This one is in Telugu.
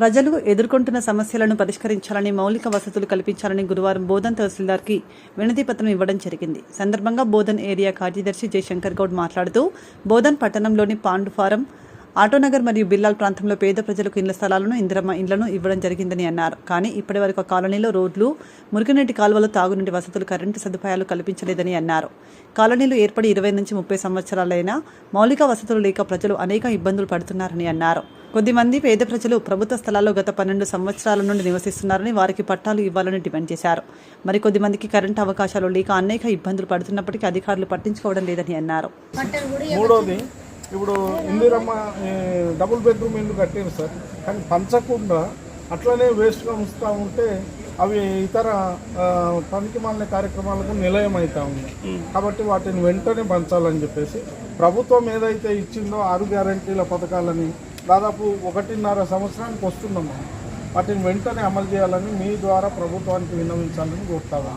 ప్రజలు ఎదుర్కొంటున్న సమస్యలను పరిష్కరించాలని మౌలిక వసతులు కల్పించాలని గురువారం బోధన్ తహసీల్దార్కి వినతి పత్రం ఇవ్వడం జరిగింది. సందర్భంగా బోధన్ ఏరియా కార్యదర్శి జయశంకర్ గౌడ్ మాట్లాడుతూ బోధన్ పట్టణంలోని పాండు ఫారం ఆటోనగర్ మరియు బిల్లాల్ ప్రాంతంలో పేద ప్రజలకు ఇళ్ళ స్థలాలను ఇందిరమ్మ ఇండ్లను ఇవ్వడం జరిగిందని అన్నారు. కానీ ఇప్పటి వరకు కాలనీలో రోడ్లు మురికినీటి కాలువలు తాగునీటి వసతులు కరెంటు సదుపాయాలు కల్పించలేదని అన్నారు. కాలనీలు ఏర్పడి ఇరవై నుంచి ముప్పై సంవత్సరాలైనా మౌలిక వసతులు లేక ప్రజలు అనేక ఇబ్బందులు పడుతున్నారని అన్నారు. కొద్దిమంది పేద ప్రజలు ప్రభుత్వ స్థలాల్లో గత పన్నెండు సంవత్సరాల నుండి నివసిస్తున్నారని వారికి పట్టాలు ఇవ్వాలని డిమాండ్ చేశారు. మరికొద్ది మందికి కరెంటు అవకాశాలు లేక అనేక ఇబ్బందులు పడుతున్నప్పటికీ అధికారులు పట్టించుకోవడం లేదని అన్నారు. మూడోది ఇప్పుడు ఇందిరమ్మ డబుల్ బెడ్రూమ్ ఇల్లు కట్టారు సార్? కానీ పంచకుండా అట్లనే వేస్ట్గా ఉంచుతూ ఉంటే అవి ఇతర ఆ, పనికి మాలిన కార్యక్రమాలకు నిలయం అవుతా ఉంది కాబట్టి వాటిని వెంటనే పంచాలని చెప్పేసి ప్రభుత్వం ఏదైతే ఇచ్చిందో ఆరు గ్యారంటీల పథకాలని దాదాపు ఒకటిన్నర సంవత్సరానికి వస్తున్నాము వాటిని వెంటనే అమలు చేయాలని మీ ద్వారా ప్రభుత్వానికి విన్నవించాలని కోరుతాము